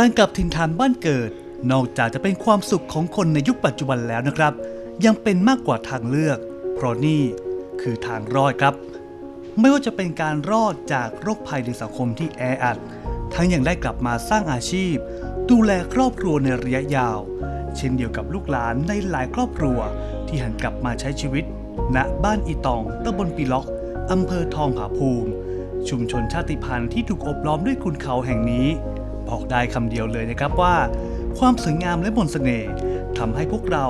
การกลับถิ่นฐานบ้านเกิด นอกจากจะเป็นความสุขของคนในยุคปัจจุบันแล้วนะครับ ยังเป็นมากกว่าทางเลือก เพราะนี่คือทางรอดครับ ไม่ว่าจะเป็นการรอดจากโรคภัยในสังคมที่แออัด ทั้งยังได้กลับมาสร้างอาชีพ ดูแลครอบครัวในระยะยาว เช่นเดียวกับลูกหลานในหลายครอบครัว ที่หันกลับมาใช้ชีวิตณบ้านอีตองตำบลปีล็อกอำเภอทองผาภูมิ ชุมชนชาติพันธุ์ที่ถูกอบล้อมด้วยคุณเขาแห่งนี้ บอกได้คำเดียวเลยนะครับว่า ความสวยงามและมนต์เสน่ห์ทำให้พวกเรา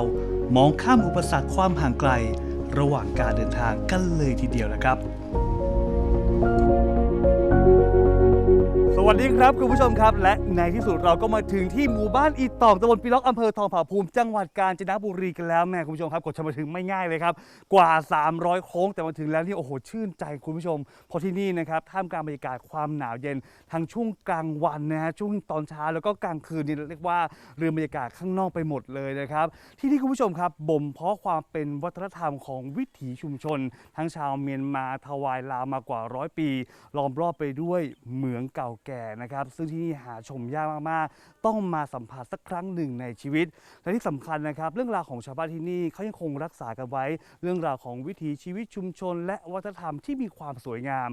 มองข้ามอุปสรรคความห่างไกล ระหว่างการเดินทางกันเลยทีเดียวนะครับ สวัสดีครับคุณผู้ชมครับ และในที่สุดเราก็มาถึงที่หมู่บ้านอีตองตำบลปีล็อกอำเภอทองผาภูมิจังหวัดกาญจนบุรีกันแล้วแม่คุณผู้ชมครับกดจะมาถึงไม่ง่ายเลยครับ กว่า 300 โค้งแต่มาถึงแล้วนี่โอ้โหชื่นใจคุณผู้ชมเพราะที่นี่นะครับท่ามกลางบรรยากาศความหนาวเย็นทั้งช่วงกลางวันนะฮะช่วงตอนเช้าแล้วก็กลางคืนนี่เรียกว่าเรือบรรยากาศข้างนอกไปหมดเลยนะครับ ที่นี่คุณผู้ชมครับบ่มเพาะความเป็นวัฒนธรรมของวิถีชุมชน ทั้งชาวเมียนมาทวายลาวมากว่าร้อยปีล้อมรอบไปด้วยเหมืองเก่าแก่นะครับ ซึ่งที่นี่หาชมยากมากๆ ต้องมาสัมผัสสักครั้งหนึ่งในชีวิต และที่สำคัญนะครับ เรื่องราวของชาวบ้านที่นี่เขายังคงรักษากันไว้ เรื่องราวของวิถีชีวิตชุมชน และวัฒนธรรมที่มีความสวยงาม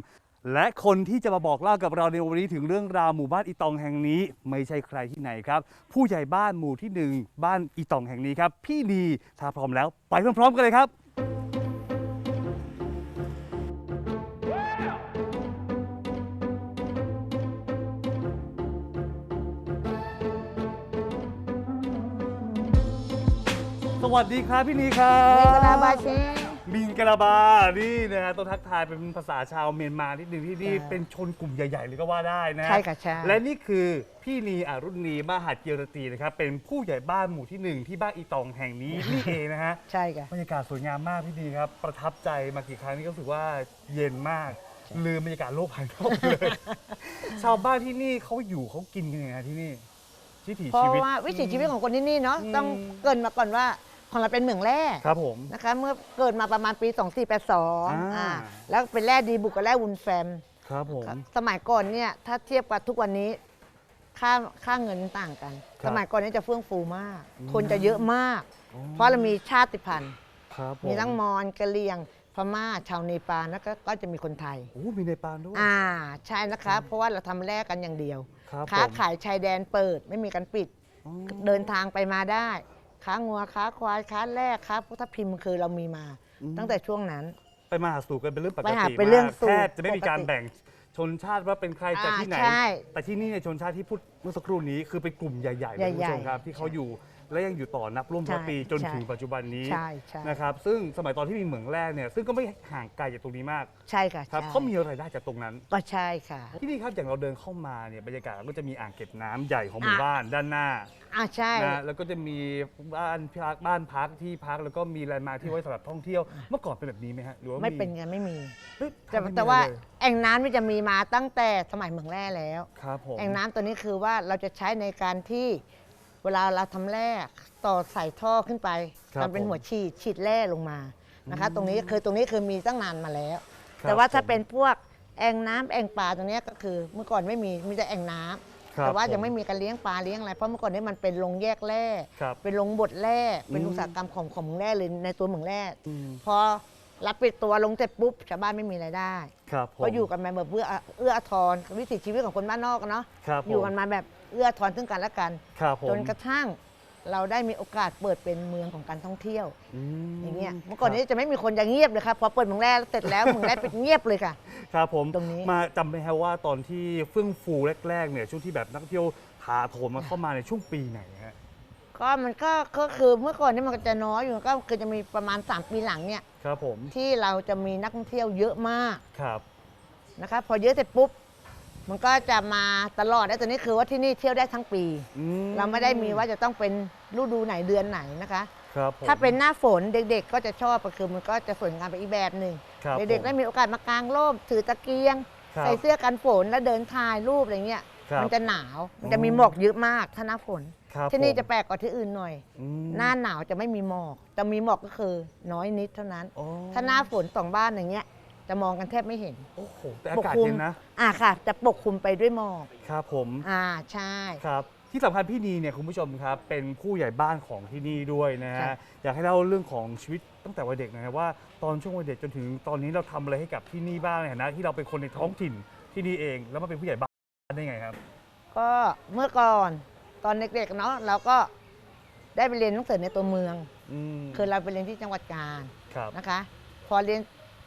และคนที่จะมาบอกเล่ากับเราในวันนี้ถึงเรื่องราวหมู่บ้านอีตองแห่งนี้ ไม่ใช่ใครที่ไหนครับ ผู้ใหญ่บ้านหมู่ที่หนึ่งบ้านอีตองแห่งนี้ครับ พี่นีถ้าพร้อมแล้วไปพร้อมๆกันเลยครับ วัสดีครับพี่นีครัเมบกลาบาเชมิงกะลาบา นี่นะฮะต้องทักทายเป็นภาษาชาวเมียนมาที่หนึ่งที่นี่ใช่เป็นชนกลุ่มใหญ่ๆเลยก็ว่าได้นะใช่ค่ะใช่ และนี่คือพี่นีอารุณีมหาดเกียรตินะครับเป็นผู้ใหญ่บ้านหมู่ที่หนึ่งที่บ้านอีตองแห่งนี้นี่เองนะฮะใช่ค่ะ บรรยากาศสวยงามมากพี่นีครับประทับใจมากี่ครั้งนี่ก็รู้สึกว่าเย็นมากลืมบรรยากาศโลกภายนอกไปเลยชาวบ้านที่นี่เขาอยู่เขากินกันยังไงที่นี่วิถีเพราะชีวิต ว่าวิถีชีวิตของคนที่นี่เนาะอืมต้องเกรินมาก่อนว่า ของเราเป็นเหมืองแร่ครับผม นะคะเมื่อเกิดมาประมาณปี 2482อ่า อ่าแล้วเป็นแร่ดีบุกกับแร่วุนแฟม ครับผม สมัยก่อนเนี่ยถ้าเทียบกับทุกวันนี้ค่าค่าเงินต่างกัน ครับสมัยก่อนนี้จะเฟื่องฟูมาก อืม คนจะเยอะมากเพราะเรามีชาติพันธุ์ ครับผมมีทั้งมอญกะเหรี่ยง พม่าชาวเนปาลแล้วก็ก็จะมีคนไทย โอ้มีในปานด้วย อ่าใช่นะคะ เพราะว่าเราทำแร่กันอย่างเดียว ครับค้าผมขายชายแดนเปิดไม่มีการปิด อ๋อเดินทางไปมาได้ ค้างัวค้าควายค้าแรกค้าพุทธพิมพ์คือเรามีมา ตั้งแต่ช่วงนั้น ไปมาหาสู่กันเป็นเรื่องปกไปติหาเป็นเรื่องมากสู่แทบจะไม่มีการปกติ แบ่งชนชาติว่าเป็นใครจากอ่าที่ไหนใช่แต่ที่นี่เนี่ยชนชาติที่พูดเมื่อสักครู่นี้คือเป็นกลุ่มใหญ่ๆเลยคุณผู้ชมใหญ่ๆ ครับที่เขาอยู่ และยังอยู่ต่อนับร่วมร้อยใช่ปีจนใช่ถึงปัจจุบันนี้ใช่ใช่นะครับซึ่งสมัยตอนที่มีเหมืองแรกเนี่ยซึ่งก็ไม่ห่างไกลจากตรงนี้มากใช่ค่ะครับใช่เขามีรายได้จากตรงนั้น ก็ใช่ค่ะ ที่นี่ครับอย่างเราเดินเข้ามาเนี่ยบรรยากาศก็จะมีอ่างเก็บน้ำใหญ่ของหมู่อะ บ้านด้านหน้าอ่าใช่ นะแล้วก็จะมีบ้านพักบ้านพักที่พักแล้วก็มีแลนด์มาร์คที่ไว้สำหรับท่องเที่ยวเมื่อก่อนเป็นแบบนี้ไหมฮะหรือว่าไม่เป็นไงไม่มี เฮ้ยแต่ไม่มีแต่ว่าอะไรเลยแอ่งน้ำนี่จะมีมาตั้งแต่สมัยเหมืองแร่แล้ว ครับผม แอ่งน้ำตัวนี้คือว่าเราจะใช้ในการที่ เวลาเราทำแร่ต่อใส่ท่อขึ้นไปครับทำเป็นผมหัวฉีดฉีดแร่ลงมานะคะ ตรงนี้คือตรงนี้คือมีตั้งนานมาแล้ว ครับแต่ว่าถ้าผม เป็นพวกแอ่งน้ำแอ่งปลาตรงเนี้ยก็คือเมื่อก่อนไม่มีมีแต่แอ่งน้ำครับแต่ว่าผมยังไม่มีการเลี้ยงปลาเลี้ยงอะไรเพราะเมื่อก่อนนี้มันเป็นโรงแยกแร่ ครับ เป็นโรงบดแร่เป็นอืมอุตสาหกรรมของของเหมืองแร่เลยในตัวเหมืองแร่ อืม พอ รับปิดตัวลงเสร็จปุ๊บชาวบ้านไม่มีรายได้ ครับผม ก็อยู่กันมาแบบเอื้อเอื้ออาทรวิถีชีวิตของคนบ้านนอกอะเนาะครับผม อยู่กันมาแบบเอื้ออาทรซึ่งกันและกัน ครับผมจนกระทั่งเราได้มีโอกาสเปิดเป็นเมืองของการท่องเที่ยว มอย่างเงี้ยเมื่อก่อนนี้จะไม่มีคนอย่างเงียบเลยครับพอเปิดเมืองแรกเสร็จแล้วเมืองแรกปิดเงียบเลยค่ะ ครับผมตรงนี้ มาจำไหมครับว่าตอนที่เฟื่องฟูแรกๆเนี่ยช่วงที่แบบนักท่องเที่ยวถาโถมมาเข้ามาในช่วงปีไหนฮะ ก็มันก็ก็คือเมื่อก่อนนี่มันก็จะน้อยอยู่ก็คือจะมีประมาณ 3 ปีหลังเนี่ยครับผมที่เราจะมีนักท่องเที่ยวเยอะมากครับนะคะพอเยอะเสร็จปุ๊บมันก็จะมาตลอดแล้วตอนนี้คือว่าที่นี่เที่ยวได้ทั้งปี อืเราไม่ได้มีว่าจะต้องเป็นฤดูไหนเดือนไหนนะคะ ครับผม ถ้าเป็นหน้าฝนเด็กๆ ก็จะชอบก็คือมันก็จะสวยงามไปอีกแบบหนึ่งครับเด็กๆผมได้มีโอกาสมากางร่มถือตะเกียง ครับใส่เสื้อกันฝนแล้วเดินถ่ายรูปอะไรเงี้ยครับมันจะหนาวมันจะอ๋อมีหมอกเยอะมากถ้าหน้าฝน ครับที่นี่ผมจะแปลกกว่าที่อื่นหน่อย อืมหน้าหนาวจะไม่มีหมอกจะมีหมอกก็คือน้อยนิดเท่านั้น อ๋อถ้าหน้าฝนสองบ้านอย่างเงี้ย จะมองกันแทบไม่เห็นโอ้โหแต่อากาศปกคลุมเย็นนะอ่าค่ะ จะปกคลุมไปด้วยหมอกครับผมอ่าใช่ ครับที่ที่สำคัญพี่นีเนี่ยคุณผู้ชมครับ เป็นผู้ใหญ่บ้านของที่นี่ด้วยนะฮะค่ะ อยากให้เล่าเรื่องของชีวิตตั้งแต่วัยเด็กหนะครับว่าตอนช่วงวัยเด็กจนถึงตอนนี้เราทำอะไรให้กับที่นี่บ้างในฐานะที่เราเป็นคนในท้องถิ่นที่นี่เองแล้วมาเป็นผู้ใหญ่บ้านได้ไงครับ ก็เมื่อก่อน ตอนเด็กๆเนาะเราก็ได้ไปเรียนหนังสือในตัวเมือง อืมคือเราไปเรียนที่จังหวัดกาญครับนะคะ พอเรียน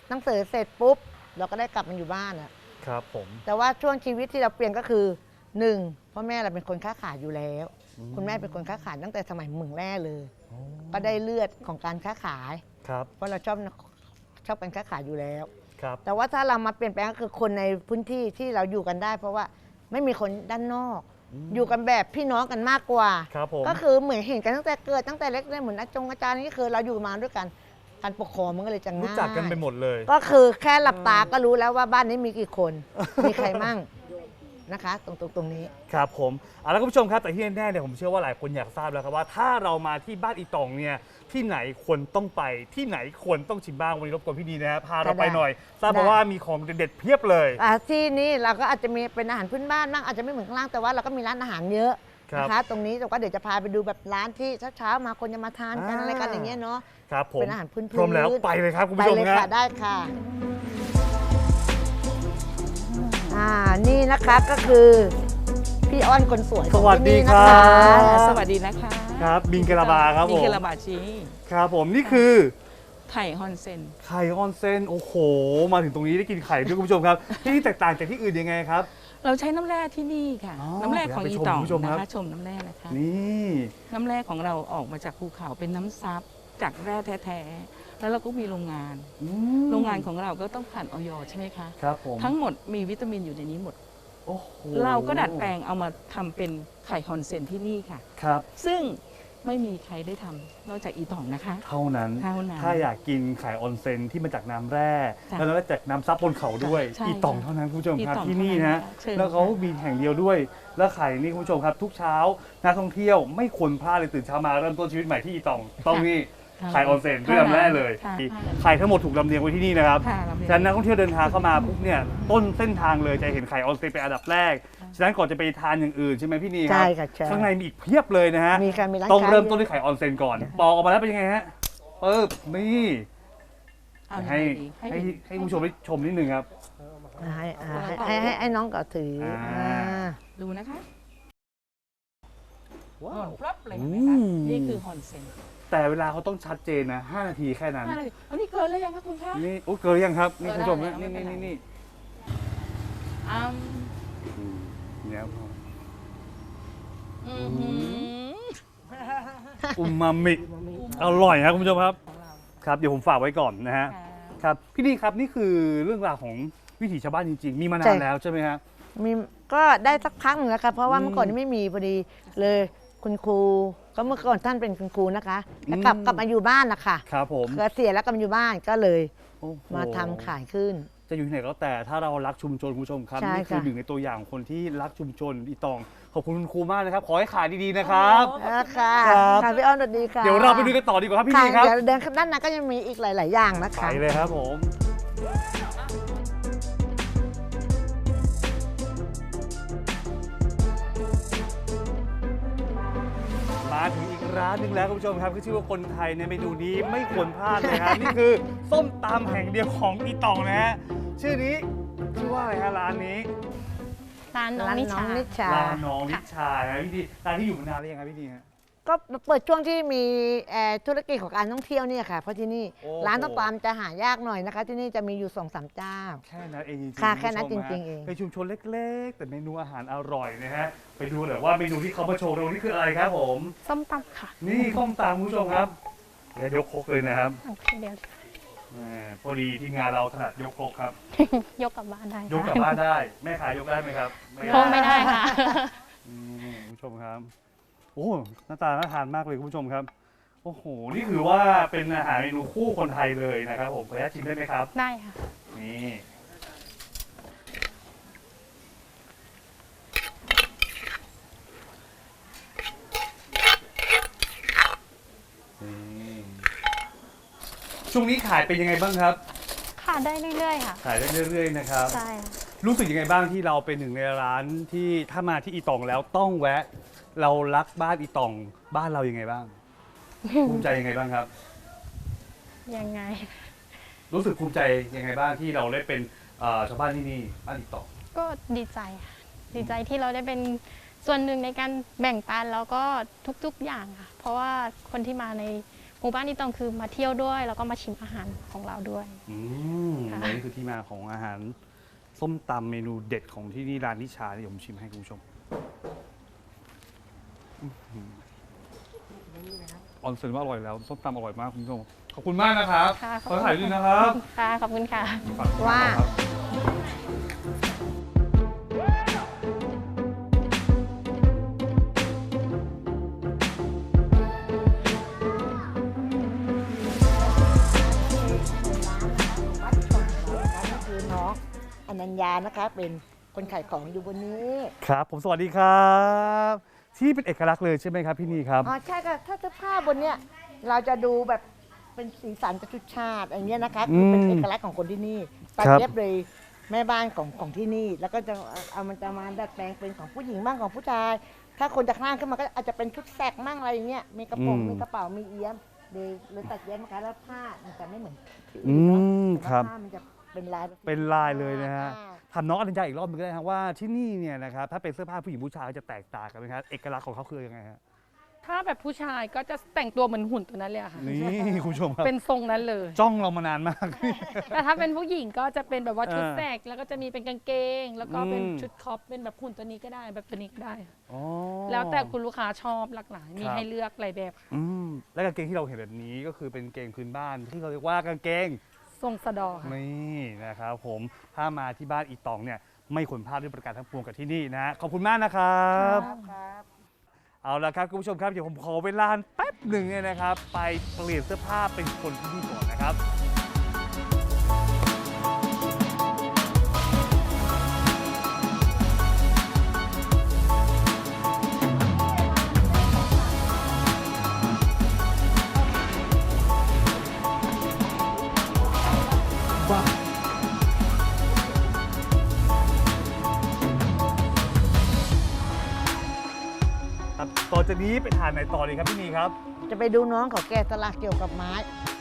หนังสือเสร็จปุ๊บ เราก็ได้กลับมาอยู่บ้านอะครับผมแต่ว่าช่วงชีวิตที่เราเปลี่ยนก็คือหนึ่งพ่อแม่เราเป็นคนค้าขายอยู่แล้วคุณแม่เป็นคนค้าขายตั้งแต่สมัยเมืองแร่เลย อ๋อก็ได้เลือดของการค้าขาย ครับเพราะเราชอบชอบการค้าขายอยู่แล้ว ครับแต่ว่าถ้าเรามาเปลี่ยนแปลงก็คือคนในพื้นที่ที่เราอยู่กันได้ เพราะว่าไม่มีคนด้านนอก อยู่กันแบบพี่น้องกันมากกว่า ครับผม ก็คือเหมือนเห็นกันตั้งแต่เกิดตั้งแต่เล็กเลยเหมือนอาจงอาจารย์นี่คือเราอยู่มาด้วยกันการปกครองมันก็เลยจะง่ายรู้จักกันไปหมดเลย ก็คือแค่หลับตาก็รู้แล้วว่าบ้านนี้มีกี่คน มีใครมั่ง นะคะ ตรงตรงตรงนี้ ครับผมเอาละคุณผู้ชมครับแต่ที่แน่ๆเนี่ยผมเชื่อว่าหลายคนอยากทราบแล้วครับว่าถ้าเรามาที่บ้านอีตองเนี่ยที่ไหนควรต้องไปที่ไหนควรต้องชิมบ้างวันนี้รบกวนพี่ดีนะครับพาเราไปหน่อย ทราบมาได้ว่ามีของเด็ดๆเพียบเลยอ่าที่นี่เราก็อาจจะมีเป็นอาหารพื้นบ้านบ้างอาจจะไม่เหมือนข้างล่างแต่ว่าเราก็มีร้านอาหารเยอะครับนะคะตรงนี้แต่ว่าเดี๋ยวจะพาไปดูแบบร้านที่เช้าๆมาคนจะมาทานกันอ่าอะไรกันอย่างเงี้ยเนาะครับผมเป็นอาหารพื้นๆพร้อมแล้วไปเลยครับคุณไปผู้ชมเลยครัค่ะบได้ค่ะ อ่านี่นะคะก็คือพี่อ้อนคนสวยของสวัสดีที่นี่คนะรัคะบสวัสดีนะคะครับบิงกะลาบาครับบิผงมกะลาบาชีครับผมนี่คือไข่ฮอนเซน ไข่ออนเซนโอ้โห มาถึงตรงนี้ได้กินไข่ด้วยคุณผู้ชมครับ ที่นี่แตกต่างจากที่อื่นยังไงครับ เราใช้น้ำแร่ที่นี่ค่ะ อ๋อน้ำแร่ของเดี๋อียวไปชมตองคุณผู้ชมครันะบคะชมน้ำแร่นะคะ นี่ น้ำแร่ของเราออกมาจากภูเขาเป็นน้ำซับจากแร่แท้ๆ แล้วเราก็มีโรงงาน อืมโรงงานของเราก็ต้องผ่านออยใช่ไหมคะ ครับผมทั้งหมดมีวิตามินอยู่ในนี้หมด โอ้โหเราก็ดัดแปลงเอามาทำเป็นไข่ฮอนเซนที่นี่ค่ะ ครับ ซึ่งไม่มีใครได้ทำนอกจากอีตองนะคะ เท่านั้น เท่านั้นถ้าอยากกินไข่ออนเซนที่มาจากน้ำแร่ จ้ะแล้วก็จากน้ำซับบนเขาด้วยใช่อีต่องค่ะเท่านั้นคุณผู้ชมครับอีต่องที่นี่เท่านั้นะนค่ะเชิญแล้วเขาค่ะมีแห่งเดียวด้วย แล้วไข่นี่คุณผู้ชมครับ ทุกเช้านักท่องเที่ยวไม่ควรพลาดเลยตื่นเช้ามาเริ่มต้นชีวิตใหม่ที่อีต่องต้องนี่ ไข่ออนเซนด้วยน้ำแร่เลยค่ะไข่ทั้งหมดถูกลำเลียงไว้ที่นี่นะครับ ค่ะเราเรียนฉะนั้นนักท่องเที่ยวเดินทางเข้ามาปุ๊บเนี่ยต้นเส้นทางเลยจะเห็นไข่ออนเซนเป็นอันดับแรก ฉะนั้นก่อนจะไปทานอย่างอื่นใช่ไหมพี่นีครัใช่ค่ะใช่ข้างในมีอีกเพียบเลยนะฮะมีการมีร้านต้องค้าเริ่มต้นเยด้วยไข่ออนเซนก่อน ปอกออกมาแล้วเป็นยังไงฮะปึ๊บนี่เอายังให้ไงดีให้ให้คุณผู้ชมได้ชมนิดนึงครับอ่าให้อ่าให้ให้ให้ให้น้องก็ถืออาอ่าดูนะคะว้าหล่วนปรับเลยเห็นไหมคะอืม นี่คือฮอนเซน แต่เวลาเขาต้องชัดเจนนะ5นาทีแค่นั้นห้านาทีอันนี้เกินแล้วยังคะคุณคะ นี่โอ้เกินยังครับ นี่เกิคุณนผู้ชมได้นะแล้ว นี่ไม่นี่เป็นไรนี่นี่เนี่ยอือหือ อุมามิอร่อยครับคุณผู้ชมครับของเราครับเดี๋ยวผมฝากไว้ก่อนนะฮะค่ะครับพี่นี่ครับนี่คือเรื่องราวของวิถีชาวบ้านจริง ๆ มีมานาใช่ นแล้วใช่ไหมครับ มีก็ได้สักพักหนึ่งแล้วค่ะเพราะว่าอืมเมื่อก่อนนี้ไม่มีพอดีเลย คุณครูก็เมื่อก่อนท่านเป็นคุณครูนะคะแล้วกลับอืม กลับมาอยู่บ้านนะคะครับผมเกษียณแล้วกลับมาอยู่บ้านก็เลยโอ้โห มาทำขายขึ้น จะอยู่ที่ไหนก็แต่ถ้าเรารักชุมชนคุณผู้ชมครับใช่นี่คือค่ะ หนึ่งในตัวอย่างของคนที่รักชุมชนอีตองขอบคุณคุณครูมากนะครับขอให้ขายดีๆนะครับแล้วค่ะครับ ค่ะพี่อ้อนสวัสดีค่ะเดี๋ยวเราไปดูกันต่อดีกว่าครับพี่ค่ะนีครับเดี๋ยวเดินด้านในก็ยังมีอีกหลาย ๆ อย่างนะไปคะ เลยครับผม ร้านหนึ่งแล้วคุณผู้ชมครับคือชื่อว่าคนไทยในเมนูนี้ไม่ควรพลาดเลยครับ นี่คือส้มตำแห่งเดียวของอีตองนะฮะชื่อนี้ชื่อว่าอะไรฮะร้านนี้ร้านน้องร้านนิน้อชางนิชาร้านน้องนิชานะพี่ดีร้านที่อยู่มานานหรือยังครับพี่ดีฮะ ก็เปิดช่วงที่มีเอ่อธุรกิจของการท่องเที่ยวเนี่ยค่ะเพราะที่นี่โอ้ ร้านต้มตำจะหายากหน่อยนะคะ ที่นี่จะมีอยู่สองสามเจ้า แค่นั้นเองจริงๆค่ะณผู้ชมแค่นั้นจริงๆฮะเอง เป็นชุมชนเล็ก ๆ แต่เมนูอาหารอร่อยนะฮะ ไปดูเลยว่าเมนูที่เขามาโชว์เรานี่คืออะไรครับผม ส้มตำค่ะ นี่ส้มตำคุณผู้ชมครับเดี๋ยวยกครกเลยนะครับโอเคเดี๋ยว แหมพอดีที่งานเราถนัดยกครกครับ ยกกลับบ้านได้ยกกลับบ้านได้แม่ขายยกได้ไหมครับคงไม่ได้ค่ะ อืมคุณผู้ชมครับ โอ้หน้าตาน่าทานมากเลยคุณผู้ชมครับ โอ้โห นี่คือว่าเป็นอาหารเมนูคู่คนไทยเลยนะครับ ผมขออนุญาตชิมได้ไหมครับ ได้ค่ะ นี่ ช่วงนี้ขายเป็นยังไงบ้างครับขค่ะได้เรื่อยๆค่ะ ขายได้เรื่อย ๆ นะครับ ใช่ค่ะรู้สึกยังไงบ้างที่เราเป็นหนึ่งในร้านที่ถ้ามาที่อีตองแล้วต้องแวะ เรารักบ้านอีตองบ้านเรายังไงบ้างภูมิใจยังไงบ้างครับ ยังไง รู้สึกภูมิใจยังไงบ้างที่เราได้เป็นเอ่อชาวบ้านที่นี่บ้านอีตอง ก็ดีใจค่ะดีใจที่เราได้เป็นส่วนหนึ่งในการแบ่งปันแล้วก็ทุกๆอย่างค่ะ เพราะว่าคนที่มาใน หมู่บ้านนี้ต้องคือมาเที่ยวด้วย แล้วก็มาชิมอาหารของเราด้วย อืมค่ะและนี่คือที่มาของอาหารส้มตำเมนูเด็ดของที่นี่ร้านนิชาที่ผมชิมให้คุณผู้ชมอื้อหือออนเซนว่าอร่อยแล้วส้มตำอร่อยมากคุณผู้ชมขอบคุณมากนะครับค่ะขอบขอคุณถ่ายด้วยนะครับค่ะขอบคุณค่ะ ฝกว่าครับ ญญานะคะ เป็นคนขายของอยู่บนนี้ครับ ผมสวัสดีครับ ที่เป็นเอกลักษณ์เลยใช่ไหมครับพี่นีครับ อ๋อใช่ค่ะถ้าเสื้อผ้าบนเนี้ยเราจะดูแบบเป็นสีสันประชุดชาติอย่างเงี้ยนะคะคือเป็นอืมเอกลักษณ์ของคนที่นี่ตัดครับ เย็บเลยแม่บ้านของของที่นี่ แล้วก็จะเอามันจะมาดัดแปลงเป็นของผู้หญิงบ้างของผู้ชาย ถ้าคนจากข้างขึ้นมาก็อาจจะเป็นชุดแสกมั่งอะไรอย่างเงี้ยมีกระโปรงมีกระเป๋ามีเอี้ยมเลยเลยตัดเย็บนะคะแล้วผ้ามันจะไม่เหมือนที่อือื่นเนาะมแต่ครัว่าบผ้ามันจะ เป็นลายเป็นลายเลยนะฮะ อ่า ถามน้องอนัญญาอีกรอบหนึงก็ได้ครับว่าที่นี่เนี่ยนะครับถ้าเป็นเสื้อผ้าผู้หญิงผู้ชายจะแตกต่างกันไหมครับเอกลักษณ์ของเขาคือยังไงฮะถ้าแบบผู้ชายก็จะแต่งตัวเหมือนหุ่นตัวนั้นเลยอะค่ะ นี่คุณผู้ชมครับเป็นทรงนั้นเลย จ้องเรามานานมาก แต่ถ้าเป็นผู้หญิงก็จะเป็นแบบว่าชุดเออแสกแล้วก็จะมีเป็นกางเกง แล้วก็เป็นอืม ชุดครอปเป็นแบบหุ่นตัวนี้ก็ได้แบบตัวนี้ก็ได้ อ๋อ แล้วแต่คุณลูกค้าชอบหลากหลายมีครับ ให้เลือกหลายแบบค่ะ อืมและกางเกงที่เราเห็นแบบนี้ก็คือเป็นเกงพื้นบ้านที่เขาเรียกว่ากางเกง ทรงสะดอค่ะ นี่นะครับผมถ้ามาที่บ้านอีตองเนี่ยไม่ควรพลาดด้วยประการทั้งปวงกับที่นี่นะฮะขอบคุณมากนะครับ ครับ ครับเอาละครับคุณผู้ชมครับเดี๋ยวผมขอเวลาแป๊บหนึ่งเนี่ยนะครับ ไปเปลี่ยนเสื้อผ้าเป็นคนที่นี่ก่อนนะครับ จากนี้ไปทานไหนต่อดีครับพี่นีครับ จะไปดูน้องเขาแกะสลักเกี่ยวกับไม้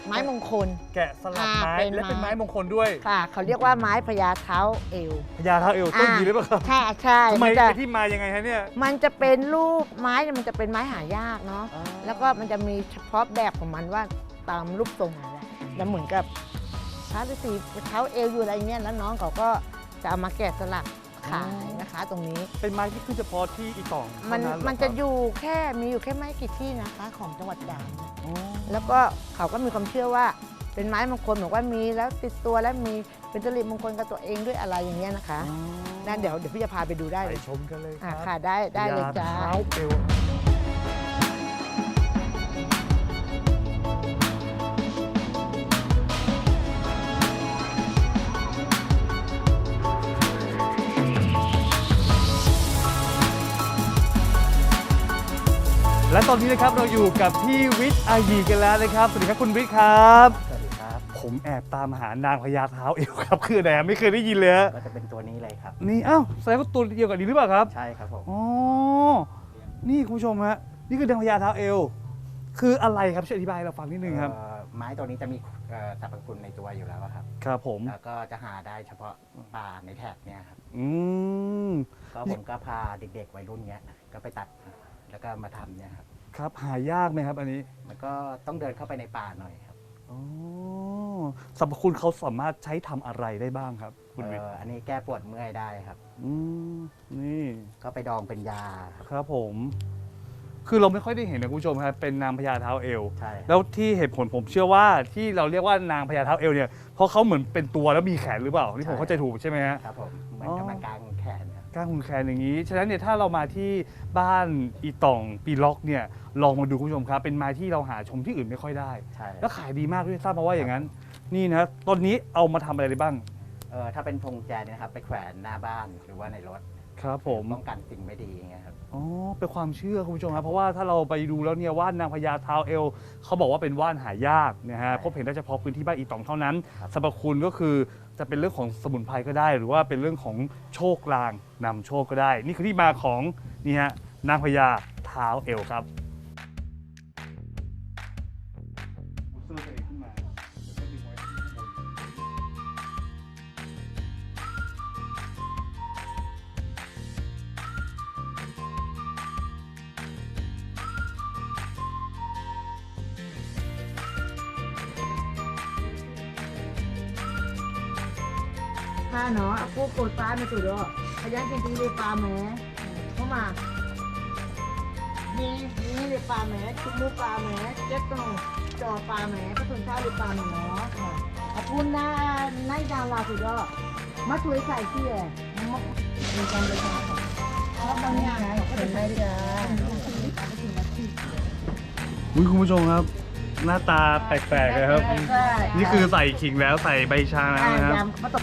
ไม้มงคล แกะสลักไม้อ่าเป็นและเป็นไม้ไม้มงคลด้วยค่ะ เขาเรียกว่าไม้พญาเท้าเอว พญาเท้าเอวต้นยีหรือเปล่าครับค่ะใช่ทำไมมันจะเป็นที่มายังไงฮะเนี่ย มันจะเป็นรูปไม้เนี่ยมันจะเป็นไม้หายากเนาะอ๋อ แล้วก็มันจะมีเฉพาะแบบของมันว่าตามรูปทรงอะไรแล้วเหมือนกับพระฤาษีเท้าเอวอยู่อะไรเงี้ยแล้วน้องเขาก็จะเอามาแกะสลัก ขายนะคะ ตรงนี้เป็นไม้ที่ขึ้นเฉพาะที่อีตองมันเท่าเหรมันจะครับ อยู่แค่มีอยู่แค่ไม่กี่ที่นะคะ ของจังหวัดตรังอ๋อแล้วก็เขาก็มีความเชื่อว่า เป็นไม้มงคลบอกว่ามีแล้วติดตัวแล้วมีเป็นจริตมงคลกับตัวเองด้วยอะไรอย่างเงี้ยนะคะนั่นเดี๋ยวเดี๋ยวพี่จะพาไปดูได้ไปเลยชมกันเลยคอะรับค่ะได้ได้เลยจ้าพญเท้าเอว และตอนนี้นะครับเราอยู่กับพี่วิทย์อายีกันแล้วนะครับสวัสดีครับคุณวิทย์ครับสวัสดีครับ ผมแอบตามหานางพญาเท้าเอวครับคืออะไรอะไม่เคยได้ยินเลยฮะก็จะเป็นตัวนี้เลยครับ นี่อ้าวแสดงว่าตัวเดียวกับนี้หรือเปล่าครับใช่ครับผมอ๋อนี่คุณผู้ชมฮะนี่คือนางพญาเท้าเอว คืออะไรครับช่วยอธิบายให้เราฟังนิดนึงครับเอ่อไม้ตัวนี้จะมีเอ่อสรรพคุณในตัวอยู่แล้วอะครับ ครับผม แล้วก็จะหาได้เฉพาะป่าในแถบเนี่ยครับ อืม ก็ผมก็พาเด็กๆวัยรุ่นเนี้ยก็ไปตัด แล้วก็มาทำเนี่ยครับครับหายากไหมครับ อันนี้แล้วก็ต้องเดินเข้าไปในป่าหน่อยครับอ๋อสรรพคุณเขาสามารถใช้ทำอะไรได้บ้างครับ คุณวิทเอ่ย์ออันนี้แก้ปวดเมื่อยได้ครับ อืมนี่ ก็ไปดองเป็นยาครับครับผม คือเราไม่ค่อยได้เห็นนะคุณผู้ชมครับ เป็นนางพญาเท้าเอว ใช่ครับแล้วที่เหตุผลผมเชื่อว่าที่เราเรียกว่านางพญาเท้าเอวเนี่ย เพราะเขาเหมือนเป็นตัวแล้วมีแขนหรือเปล่า นี่ผมเข้าใจถูกใช่ไหมฮะ ครับผมเหมือนอ๋อกำลังกลางแขนครับ ก้างคุณแคนอย่างนี้ ฉะนั้นเนี่ยถ้าเรามาที่บ้านอีตองปีล็อกเนี่ยลองมาดูคุณผู้ชมครับ เป็นไม้ที่เราหาชมที่อื่นไม่ค่อยได้ ใช่ แล้วขายดีมากด้วยทราบมาว่าอย่างนั้น นี่นะตอนนี้เอามาทำอะไรได้บ้างเออถ้าเป็นพวงแจเนี่ยนะครับ ไปแขวนหน้าบ้านหรือว่าในรถครับผม ป้องกันสิ่งไม่ดีอย่างเงี้ยครับ อ๋อ เป็นความเชื่อคุณผู้ชมครับเพราะว่าถ้าเราไปดูแล้วเนี่ยว่านนางพญาเท้าเอลเขาบอกว่าเป็นว่านหายากนะฮะพบเห็นได้เฉพาะพื้นที่บ้านอีตองเท่านั้นครับ สรรพคุณก็คือ จะเป็นเรื่องของสมุนไพรก็ได้ หรือว่าเป็นเรื่องของโชคลางนำโชคก็ได้ นี่คือที่มาของนี่ฮะนางพญาเท้าเอวครับ ถ้าเนาะพวกโกดปลาไม่สุดหรอกพยันจริงๆเลยปลาแหมเข้ามานี่นี่เลยปลาแหมชุบมุกปลาแหมเจ็บตรงจอปลาแหมพระสุนทรเลยปลาแหมเนาะขอบคุณนะนายดาวลาสุดยอดมาช่วยใส่ที่แอ่มาเป็นกันเลยค่ะเพราะบางอย่างก็เป็นได้จ้าอุ๊ยคุณผู้ชมครับหน้าตาแปลกๆเลยครับใช่นี่คือใส่ขิงแล้วใส่ใบชาแล้วนะครับ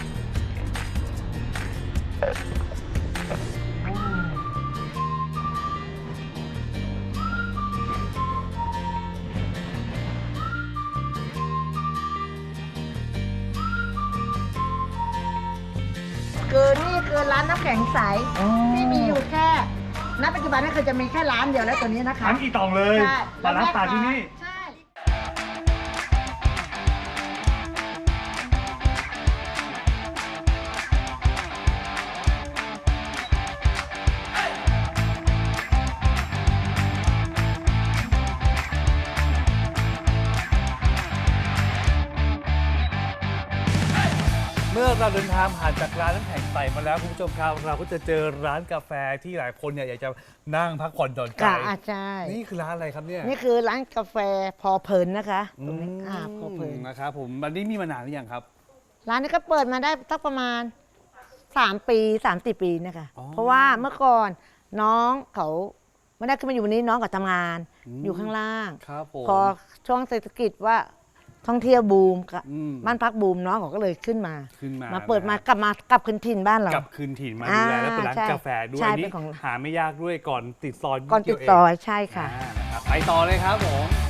ร้านน้ำแข็งใสที่มีอยู่แค่ณปัจจุบันนี่คือจะมีแค่ร้านเดียวแล้วตัวนี้นะคะทั้งอีตองเลยใช่มาร้านตาที่นี่ ใช่ ทางผ่านจากร้านน้ำแข็งใสมาแล้วคุณผู้ชมครับเราก็จะเจอร้านกาแฟที่หลายคนเนี่ยอยากจะนั่งพักผ่อนหย่อนใจค่ะอาใช่ นี่คือร้านอะไรครับเนี่ยนี่คือร้านกาแฟพอเพลินนะคะตรงนี้อ่าพอเพลิน นะครับผมวันนี้มีมานานหรือยังครับ ร้านนี้ก็เปิดมาได้สักประมาณ 3 ปี3ามปีนะคะ อ๋อเพราะว่าเมื่อก่อนน้องเขาไม่ได้ขึ้นมาอยู่วันนี้น้องก็ทำงาน อืม อยู่ข้างล่าง ครับผม พอช่วงเศรษฐกิจว่า ท่องเที่ยวบูมกับอืม บ้านพักบูมน้องเขาก็เลยขึ้นมา ขึ้นมามามาเปิดมากลับมากลับคืนถิ่นบ้านเรา กลับคืนถิ่นมาดูแลอ่าและเป็นร้านใช่กาแฟด้วยใช่อันนี้เป็นของ หาไม่ยากด้วยก่อนติดซอยก่อนติดเวซอยใช่ค่ะ อ่านะครับไปต่อเลยครับผม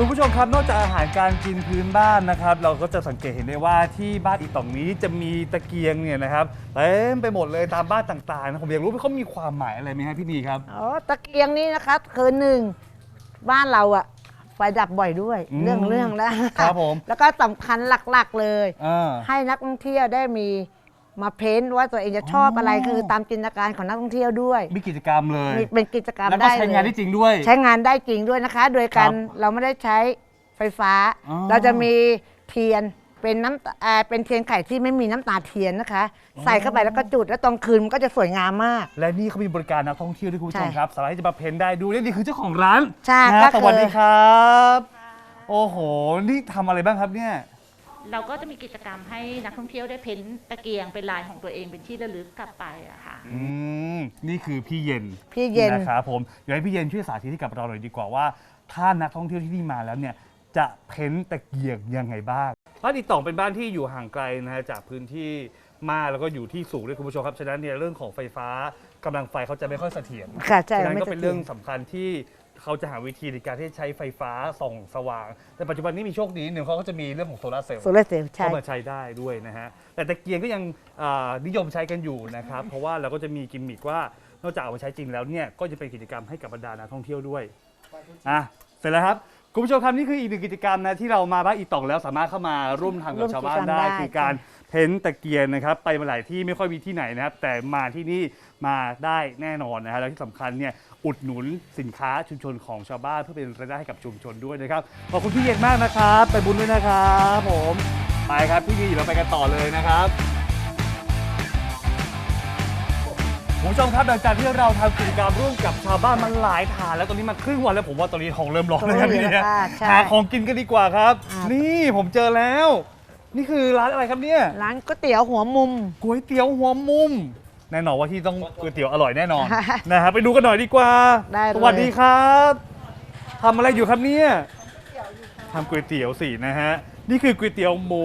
คุณผู้ชมครับนอกจากอาหารการกินพื้นบ้านนะครับ เราก็จะสังเกตเห็นได้ว่าที่บ้านอีตองนี้จะมีตะเกียงเนี่ยนะครับเต็มไปหมดเลยตามบ้านต่างๆนะผมอยากรู้ว่าเขามีความหมายอะไรไหมครับพี่นีครับอ๋อตะเกียงนี้นะคะคือหนึ่งบ้านเราอะไฟดับบ่อยด้วยอืมเรื่องเรื่องแล้วครับผม แล้วก็สำคัญหลักๆเลยอ่าให้นักท่องเที่ยวได้มี มาเพ้นท์ว่าตัวเองจะชอบอะไรอ๋อ คือตามจินตนาการของนักท่องเที่ยวด้วยมีกิจกรรมเลยมีเป็นกิจกรรมแล้วก็ได้ใช้งานเลได้ยจริงด้วย ใช้งานได้จริงด้วยนะคะ โดยการครับเราไม่ได้ใช้ไฟฟ้า อ๋อ เราจะมีเทียนเป็นน้ำตาอ่าเป็นเทียนไข่ที่ไม่มีน้ำตาเทียนนะคะ ใส่เข้าไปแล้วก็จุดแล้วตอนคืนมันก็จะสวยงามมาก และนี่เขามีบริการนักท่องเที่ยวด้วยคุณผู้ชมใช่ครับ สามารถที่จะมาเพ้นได้ดูนี่คือเจ้าของร้านใช่นะก็คือ สวัสดีครับ โอ้โห นี่ทำอะไรบ้างครับเนี่ย เราก็จะมีกิจกรรมให้นักท่องเที่ยวได้เพ้นตะเกียงเป็นลายของตัวเองเป็นที่ระลึกกลับไปอะค่ะ อืมนี่คือพี่เย็นพี่เย็น นะครับผมเดี๋ยวให้พี่เย็นช่วยสาธิตให้กับเราหน่อยดีกว่าว่า ถ้านักท่องเที่ยวที่นี่มาแล้วเนี่ย จะเพ้นตะเกียงยังไงบ้าง บ้านอีตองเป็นบ้านที่อยู่ห่างไกลนะฮะจากพื้นที่มากแล้วก็อยู่ที่สูงด้วยคุณผู้ชมครับฉะนั้นเนี่ยเรื่องของไฟฟ้ากำลังไฟเขาจะไม่ค่อยเสถียรค่ะใช่ฉะนั้นไม่ก็สะเป็นเทืเรื่ออนงสำคัญที่ เขาจะหาวิธีในการที่จะใช้ไฟฟ้าส่องสว่าง แต่ปัจจุบันนี้มีโชคดีนิดนึงเขาก็จะมีเรื่องของโซลาร์เซลล์โซลาร์เซลล์ใช่ เข้ามาใช้ได้ด้วยนะฮะ แต่ตะเกียงก็ยังอ่านิยมใช้กันอยู่นะครับ เพราะว่าเราก็จะมีกิมมิคว่านอกจากเอามาใช้จริงแล้วเนี่ยก็จะเป็นกิจกรรมให้กับบรรดานักท่องเที่ยวด้วยอะเสร็จแล้วครับ คุณผู้ชมครับนี่คืออีกหนึ่งกิจกรรมนะที่เรามาบ้านอีตองแล้วสามารถเข้ามาร่วมทำกับชาวบ้านได้คือการเพ้นตะเกียงนะครับไปมาหลายที่ไม่ค่อยมีที่ไหนนะครับ แต่มาที่นี่มาได้แน่นอนนะฮะแล้วที่สำคัญเนี่ยอุดหนุนสินค้าชุมชนของชาวบ้านเพื่อเป็นรายได้ให้กับชุมชนด้วยนะครับขอบคุณพี่เย็นมากนะครับ ไปบุญด้วยนะครับผมไปครับพี่ดีเราไปกันต่อเลยนะครับ คุณผู้ชมครับหลังจากที่เราทำกิจกรรมร่วมกับชาวบ้านมาหลายฐาน แล้วตอนนี้มาครึ่งวันแล้วผมว่าตอนนี้ท้องเริ่มร้อนแล้วครับท้องเริ่พี่มเนี่ยร้อนใช่หาของกินกันดีกว่าครับ อ่านี่นี่ผมเจอแล้ว นี่คือร้านอะไรครับเนี่ยร้านก๋วยเตี๋ยวหัวมุม ก๋วยเตี๋ยวหัวมุม แน่นอนว่าที่ต้องก๋วยเตี๋ยวอร่อยแน่นอนค่ะนะฮะไปดูกันหน่อยดีกว่าได้เลย สวัสดีครับทำอะไรอยู่ครับเนี่ยทำก๋วยเตี๋ยวสินะฮะนี่คือก๋วยเตี๋ยวหมู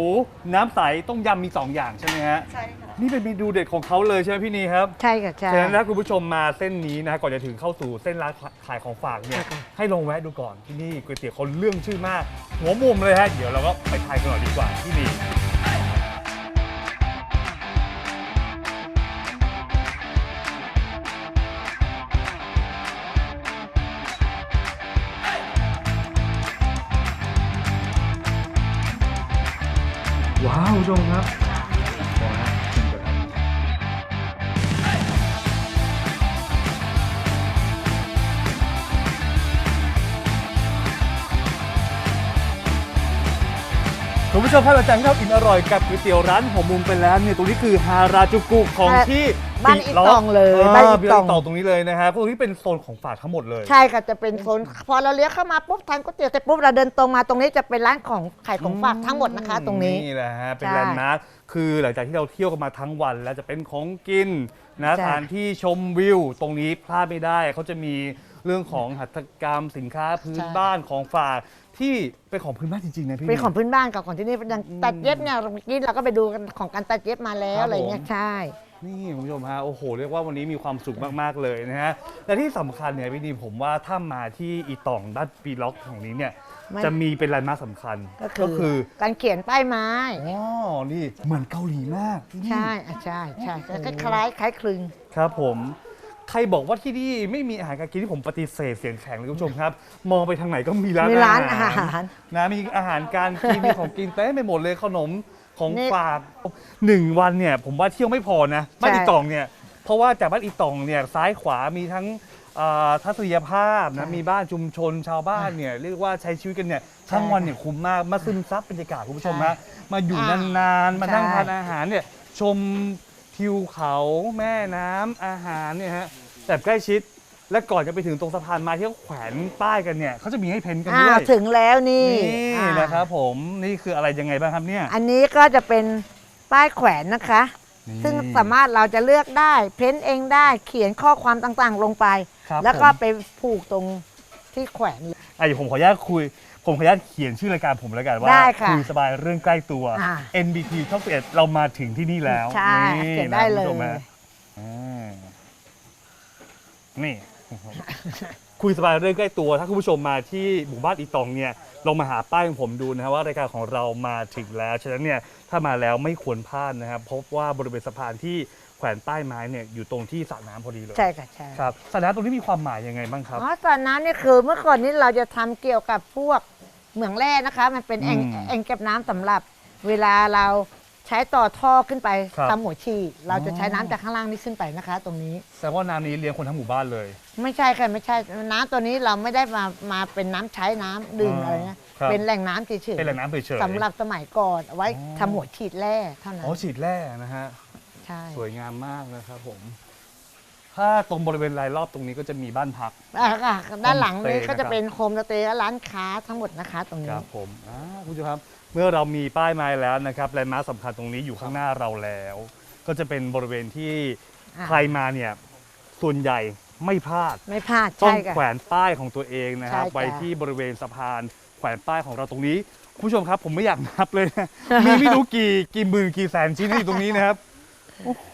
น้ำใสต้มยำมีสองอย่างใช่ไหมฮะ ใช่ค่ะ นี่เป็นเมนูเด็ดของเขาเลยใช่ไหมพี่นีครับใช่ค่ะใช่ ฉะนั้นถ้าคุณผู้ชมมาเส้นนี้นะก่อนจะถึงเข้าสู่เส้นร้านขายของฝากเนี่ยค่ะ ให้ลองแวะดูก่อนที่นี่ก๋วยเตี๋ยวเขาเรื่องชื่อมาก หัวมุมเลยฮะเดี๋ยวเราก็ไปทานกันหน่อยดีกว่าที่นี่ว้าวคุณผู้ชมครับ ผู้ชมครับหลังจากที่เราอิ่มอร่อยกับก๋วยเตี๋ยวร้านหัวมุมไปแล้วเนี่ยตรงนี้คือฮาราจูกุของฮะที่บ้านอีตองเลยบ้าบ้านนอีอีตตอองงตรงนี้เลยนะฮะพวกนี้เป็นโซนของฝากทั้งหมดเลย ใช่ค่ะจะเป็นโซนพอเราเลี้ยวเข้ามาปุ๊บทานก๋วยเตี๋ยวเสร็จปุ๊บเราเดินตรงมาตรงนี้จะเป็นร้านของขายของฝากทั้งหมดนะคะ ตรงนี้นี่แหละฮะเป็นใช่แลนด์มาร์คคือหลังจากที่เราเที่ยวกันมาทั้งวัน แล้วจะเป็นของกินนะใช่สถานที่ชมวิว ตรงนี้พลาดไม่ได้เขาจะมีเรื่องของหัตถกรรมสินค้าพื้นใช่บ้านของฝาก ที่เป็นของพื้นบ้านจริงๆนะพี่ เป็นของพื้นบ้านกับของที่นี่เป็นอย่างตัดเย็บเนี่ยเมื่อกี้เราก็ไปดูกันของการตัดเย็บมาแล้ควรับ อะไรเงี้ยผมใช่ นี่คุณผู้ชมฮะโอ้โหเรียกว่าวันนี้มีความสุขมากๆเลยนะฮะและที่สำคัญเนี่ยพี่ดีผมว่าถ้ามาที่อีตองด้านปีล็อกแห่งนี้เนี่ยไม่ จะมีเป็นแลนด์มาร์คสำคัญก็คือการเขียนป้ายไม้ อ๋อนี่เหมือนเกาหลีมากที่นี่ใช่อะใช่ใช่คล้ายๆคล้ายคลึง ครับผมใครบอกว่าที่นี่ไม่มีอาหารการกินที่ผมปฏิเสธเสียงแข็งเลยคุณผู้ชมครับ มองไปทางไหนก็มีร้านมีร้านอาหารนะมีอาหารการกินมีของกินเต็มไปหมดเลยขนมของนี่ ฝากหนึ่งวันเนี่ยผมว่าเที่ยวไม่พอนะบ้านใช่อีตองเนี่ยเพราะว่าจากบ้านอีตองเนี่ยซ้ายขวามีทั้งเอ่อทัศนียภาพนะมีบ้านชุมชนชาวบ้านเนี่ยเรียกว่าใช้ชีวิตกันเนี่ยทั้งวันเนี่ยคุ้มมากมาซึมซับบรรยากาศคุณผู้ชมฮะมาอยู่นานๆมานั่งทานอาหารเนี่ยชมทิวเขาแม่น้ำอาหารเนี่ยฮะ แบบใกล้ชิด และก่อนจะไปถึงตรงสะพานไม้ที่เขาแขวนป้ายกันเนี่ยเขาจะมีให้เพ้นท์กันอ่าด้วยถึงแล้วนี่นี่อ่านะครับผมนี่คืออะไรยังไงบ้างครับเนี่ยอันนี้ก็จะเป็นป้ายแขวนนะคะ นี่ซึ่งสามารถเราจะเลือกได้ เพ้นเองได้เขียนข้อความต่างๆ ลงไป ครับแล้วก็ผม ไปผูกตรงที่แขวนเลย อะเดี๋ยวผมขออนุญาตคุย ผมขออนุญาตเขียนชื่อรายการผมแล้วกันว่าได้ค่ะคุยสบายเรื่องใกล้ตัว อ่า NBT ช่องเอ็ดเรามาถึงที่นี่แล้วใช่นี่เขียนได้เลยะคุณผู้ชมฮะอ่า นี่ คุยสบายเรื่องใกล้ตัว ถ้าคุณผู้ชมมาที่หมู่บ้านอีตองเนี่ยลองมาหาป้ายของผมดูนะครับว่ารายการของเรามาถึงแล้ว ฉะนั้นเนี่ยถ้ามาแล้วไม่ควรพลาดนะครับพบว่าบริเวณสะพานที่แขวนป้ายไม้เนี่ยอยู่ตรงที่สระน้ำพอดีเลยใช่ค่ะใช่ครับสระน้ำตรงนี้มีความหมายยังไงบ้างครับ อ๋อสระน้ำนี่คือเมื่อก่อนนี้เราจะทำเกี่ยวกับพวกเหมืองแร่นะคะ มันเป็นแอ่งอืม แอ่งเก็บน้ำสำหรับเวลาเราใช้ต่อท่อขึ้นไปครับทำหัวฉีดเราจะใช้อ๋อน้ำจากข้างล่างนี้ขึ้นไปนะคะ ตรงนี้ แสดงว่าน้ำนี้เลี้ยงคนทั้งหมู่บ้านเลย ไม่ใช่ค่ะไม่ใช่น้ำตัวนี้เราไม่ได้มามาเป็นน้ำใช้น้ำดื่มอ๋อออะไรเงี้ยครับ เป็นแหล่งน้ำเฉยเป็นแหล่งน้ำเฉยๆ สำหรับสมัยก่อนเอาไว้อ๋อ ทำหัวฉีดแร่เท่านั้นอ๋อฉีดแร่นะฮะ ใช่ สวยงามมากนะครับผม ถ้าตรงบริเวณรายรอบตรงนี้ก็จะมีบ้านพัก อ่าค่ะด้านหลังนี้โฮมสเตย์ก็จะนะครับเป็นโฮมสเตย์และร้านค้าทั้งหมดนะคะ ตรงคนี้ รับผมอ่าคุณผู้ชมครับ เมื่อเรามีป้ายไม้แล้วนะครับแลนด์มาร์คสำคัญตรงนี้อยู่ข้างหน้าเราแล้ว ก็จะเป็นบริเวณที่อะ ใครมาเนี่ยส่วนใหญ่ไม่พลาด ไม่พลาดต้อใช่งค่ะ แขวนป้ายของตัวเองนะครับใช่จ้ะไว้ที่บริเวณสะพานแขวนป้ายของเราตรงนี้คุณผู้ชมครับผมไม่อยากนับเลยนะ มีไม่รู้กี่กี่หมื่นกี่แสนชิ้นที่อยู่ตรงนี้นะครับ โอ้โห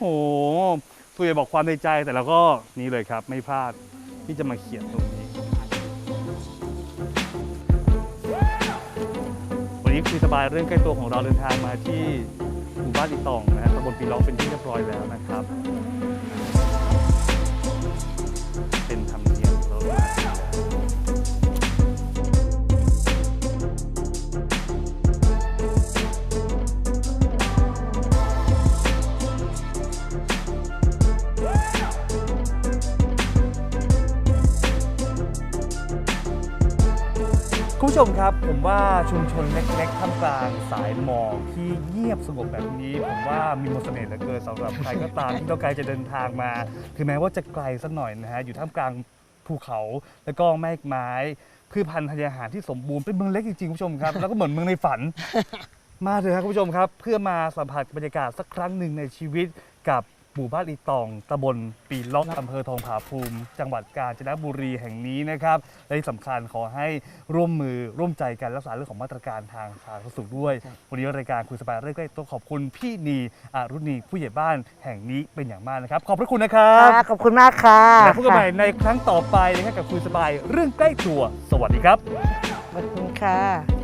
ตัวใหญ่บอกความในใจแต่เราก็นี่เลยครับ ไม่พลาดที่จะมาเขียนตรงนี้ วันนี้คือสบายเรื่องใกล้ตัวของเราเดินทางมาที่หมู่บ้านอีตองนะฮะตำบลปีล็อกเป็นที่เรียบร้อยแล้วนะครับ ผู้ชมครับผมว่าชุมชนเล็กๆท่ามกลางสายหมอกที่เงียบสงบแบบนี้ ผมว่ามีมนต์เสน่ห์เหลือเกินสำหรับใครก็ตามที่ต้องการจะเดินทางมาถึงแม้ว่าจะไกลสักหน่อยนะฮะอยู่ท่ามกลางภูเขาแล้วก็แมฆไม้พืชพันธุ์ธัญญาหารที่สมบูรณ์เป็นเมืองเล็กจริงๆคุณผู้ชมครับ แล้วก็เหมือนเมืองในฝัน มาเถอะครับคุณผู้ชมครับ เพื่อมาสัมผัสบรรยากาศสักครั้งหนึ่งในชีวิตกับ หมู่บ้านอีตองตำบลปีล็อกอำเภอทองผาภูมิ จังหวัดกาญจนบุรีแห่งนี้นะครับและที่สำคัญขอให้ร่วมมือร่วมใจกันรักษาเรื่องของมาตรการทางสาธารณสุขด้วย วันนี้รายการคุยสบายเรื่องใกล้ต้องขอบคุณพี่นีอารุณีผู้ใหญ่บ้านแห่งนี้เป็นอย่างมากนะครับ ขอบพระคุณนะครับค่ะขอบคุณมากค่ะและพบกันใหม่ในครั้งต่อไปนะครับกับคุยสบายเรื่องใกล้ตัว สวัสดีครับ ขอบคุณค่ะ